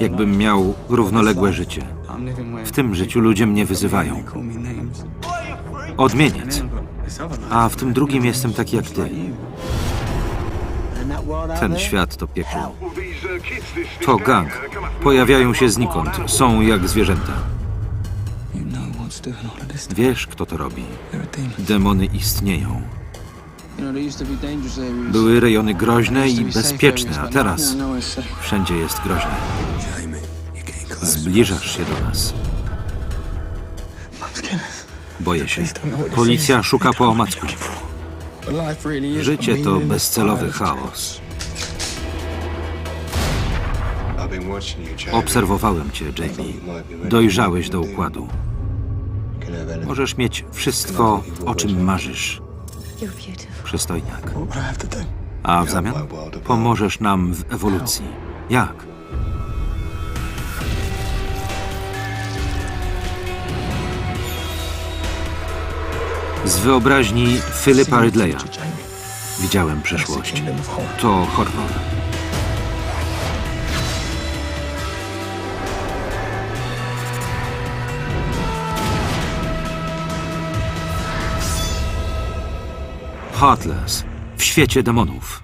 Jakbym miał równoległe życie. W tym życiu ludzie mnie wyzywają. Odmieniec. A w tym drugim jestem taki jak ty. Ten świat to piekło. To gang. Pojawiają się znikąd. Są jak zwierzęta. Wiesz, kto to robi. Demony istnieją. Były rejony groźne i bezpieczne, a teraz wszędzie jest groźne. Zbliżasz się do nas. Boję się. Policja szuka po omacku. Życie to bezcelowy chaos. Obserwowałem cię, Jamie. Dojrzałeś do układu. Możesz mieć wszystko, o czym marzysz. Przystojniak. A w zamian pomożesz nam w ewolucji. Jak? Z wyobraźni Philippa Ridleya widziałem przeszłość. To horror. Heartless w świecie demonów.